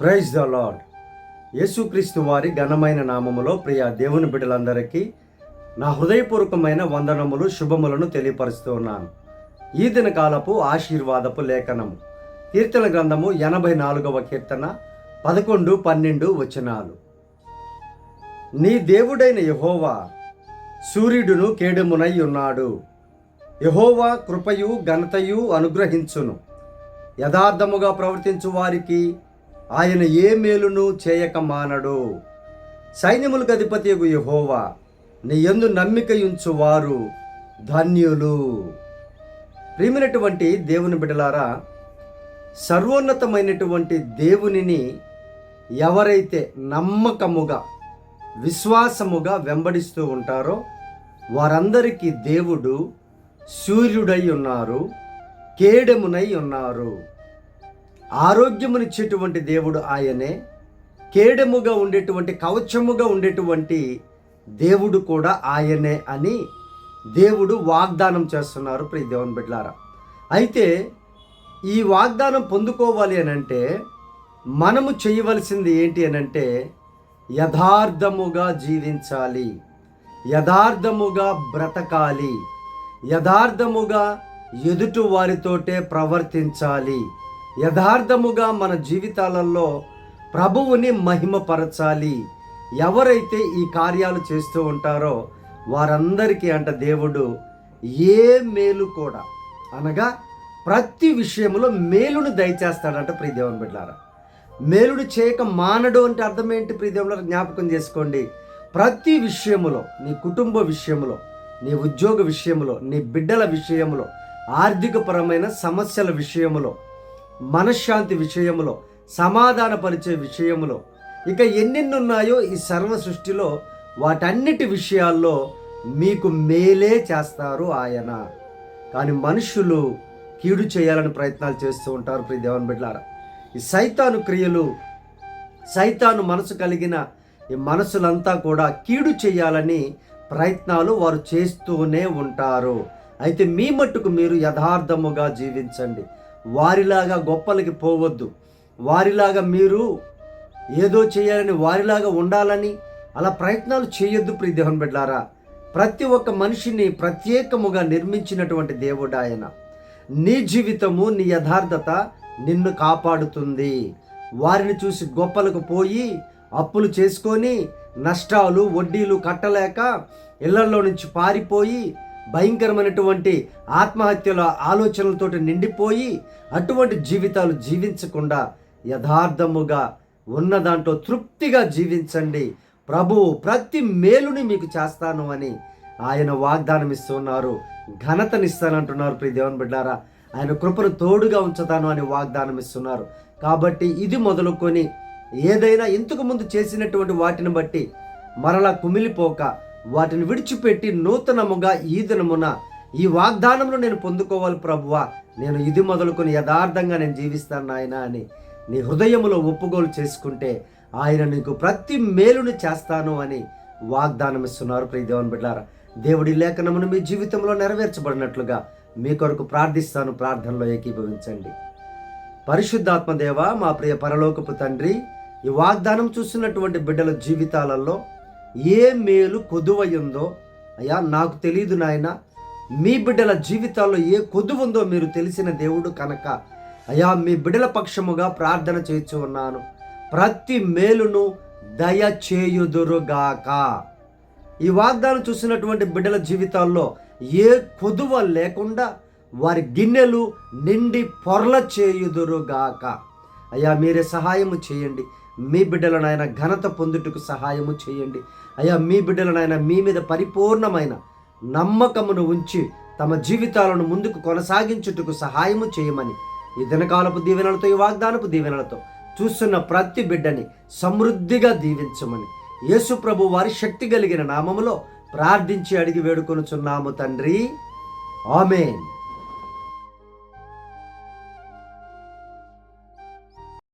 Praise the lord యేసుక్రీస్తు వారి ఘనమైన నామములో ప్రియ దేవుని బిడ్డలందరికీ నా హృదయపూర్వకమైన వందనములు శుభములను తెలియపరుస్తూ ఉన్నాను. ఈ దిన కాలపు ఆశీర్వాదపు లేఖనము. కీర్తన గ్రంథము ఎనభై నాలుగవ కీర్తన పదకొండు పన్నెండు వచనాలు. నీ దేవుడైన యహోవా సూర్యుడును కేడుమునై ఉన్నాడు. యహోవా కృపయు ఘనతయు అనుగ్రహించును. యథార్థముగా ప్రవర్తించు వారికి ఆయన ఏ మేలును చేయక మానడు సైన్యములకు అధిపతి యహోవా నీ ఎందు నమ్మికయుంచు వారు ధన్యులు. ప్రియమైనటువంటి దేవుని బిడలారా సర్వోన్నతమైనటువంటి దేవునిని ఎవరైతే నమ్మకముగా విశ్వాసముగా వెంబడిస్తూ ఉంటారో వారందరికీ దేవుడు సూర్యుడై ఉన్నారు కేడెమునై ఉన్నారు. ఆరోగ్యమునిచ్చేటువంటి దేవుడు ఆయనే కేడెముగా ఉండేటువంటి కవచముగా ఉండేటువంటి దేవుడు కూడా ఆయనే అని దేవుడు వాగ్దానం చేస్తున్నారు. ప్రియ దేవుని బిడ్లారా అయితే ఈ వాగ్దానం పొందుకోవాలి అని అంటే మనము చేయవలసింది ఏంటి అని అంటే యథార్థముగా జీవించాలి యథార్థముగా బ్రతకాలి యథార్థముగా ఎదుటి వారితోటే ప్రవర్తించాలి యథార్థముగా మన జీవితాలలో ప్రభువుని మహిమపరచాలి. ఎవరైతే ఈ కార్యాలు చేస్తూ ఉంటారో వారందరికీ అంట దేవుడు ఏ మేలు కూడా అనగా ప్రతి విషయంలో మేలును దయచేస్తాడంట ప్రియదేవన్ బిడ్డారా మేలుడు చేయక మానడు అంటే అర్థం ఏంటి ప్రియదేవుల జ్ఞాపకం చేసుకోండి. ప్రతి విషయములో నీ కుటుంబ విషయంలో నీ ఉద్యోగ విషయంలో నీ బిడ్డల విషయంలో ఆర్థికపరమైన సమస్యల విషయంలో మనశ్శాంతి విషయంలో సమాధానపరిచే విషయంలో ఇక ఎన్నెన్నున్నాయో ఈ సర్వ సృష్టిలో వాటన్నిటి విషయాల్లో మీకు మేలే చేస్తారు ఆయన. కానీ మనుషులు కీడు చేయాలని ప్రయత్నాలు చేస్తూ ఉంటారు ప్రియ దేవన్ బిడ్లారా ఈ సైతాను క్రియలు సైతాను మనసు కలిగిన ఈ మనసులంతా కూడా కీడు చేయాలని ప్రయత్నాలు వారు చేస్తూనే ఉంటారు. అయితే మీ మట్టుకు మీరు యథార్థముగా జీవించండి. వారిలాగా గొప్పలకి పోవద్దు. వారిలాగా మీరు ఏదో చేయాలని వారిలాగా ఉండాలని అలా ప్రయత్నాలు చేయొద్దు ప్రియ దేవన్ బిడ్డారా ప్రతి ఒక్క మనిషిని ప్రత్యేకముగా నిర్మించినటువంటి దేవుడు ఆయన. నీ జీవితము నీ యథార్థత నిన్ను కాపాడుతుంది. వారిని చూసి గొప్పలకు పోయి అప్పులు చేసుకొని నష్టాలు వడ్డీలు కట్టలేక ఇళ్ళలో నుంచి పారిపోయి భయంకరమైనటువంటి ఆత్మహత్యల ఆలోచనలతోటి నిండిపోయి అటువంటి జీవితాలు జీవించకుండా యథార్థముగా ఉన్న దాంట్లో తృప్తిగా జీవించండి. ప్రభువు ప్రతి మేలుని మీకు చేస్తాను అని ఆయన వాగ్దానం ఇస్తున్నారు ఘనతనిస్తానంటున్నారు ప్రియ దేవన్ బిడ్డారా. ఆయన కృపను తోడుగా ఉంచుతాను అని వాగ్దానం ఇస్తున్నారు కాబట్టి ఇది మొదలుకొని ఏదైనా ఇంతకు ముందు చేసినటువంటి వాటిని బట్టి మరలా కుమిలిపోక వాటిని విడిచిపెట్టి నూతనముగా ఈ దినమున ఈ వాగ్దానంలో నేను పొందుకోవాలి ప్రభువా. నేను ఇది మొదలుకొని యథార్థంగా నేను జీవిస్తాను నాయన అని నీ హృదయములో ఒప్పుగోలు చేసుకుంటే ఆయన నీకు ప్రతి మేలుని చేస్తాను అని వాగ్దానం ఇస్తున్నారు ప్రియదేవన్ బిడ్డారా. దేవుడి లేఖనమును మీ జీవితంలో నెరవేర్చబడినట్లుగా మీ కొరకు ప్రార్థిస్తాను ప్రార్థనలో ఏకీభవించండి. పరిశుద్ధాత్మదేవ మా ప్రియ పరలోకపు తండ్రి ఈ వాగ్దానం చూస్తున్నటువంటి బిడ్డల జీవితాలలో ఏ మేలు కొదువయ్యిందో అయ్యా నాకు తెలియదు నాయన. మీ బిడ్డల జీవితాల్లో ఏ కొదువు ఉందో మీరు తెలిసిన దేవుడు కనుక అయ్యా మీ బిడ్డల పక్షముగా ప్రార్థన చేయించు ఉన్నాను. ప్రతి మేలును దయచేయుదురుగాక. ఈ వాగ్దానం చూసినటువంటి బిడ్డల జీవితాల్లో ఏ కొదువ లేకుండా వారి గిన్నెలు నిండి పొరల చేయుదురుగాక. అయ్యా మీరే సహాయము చేయండి. మీ బిడ్డలను ఘనత పొందుటకు సహాయము చేయండి. అయ్యా మీ బిడ్డలను మీ మీద పరిపూర్ణమైన నమ్మకమును ఉంచి తమ జీవితాలను ముందుకు కొనసాగించుటకు సహాయము చేయమని ఈ దినకాలపు దీవెనలతో ఈ వాగ్దానపు దీవెనలతో చూస్తున్న ప్రతి బిడ్డని సమృద్ధిగా దీవించమని యేసు ప్రభు వారి శక్తి కలిగిన నామములో ప్రార్థించి అడిగి వేడుకొనుచున్నాము తండ్రి. ఆమెన్.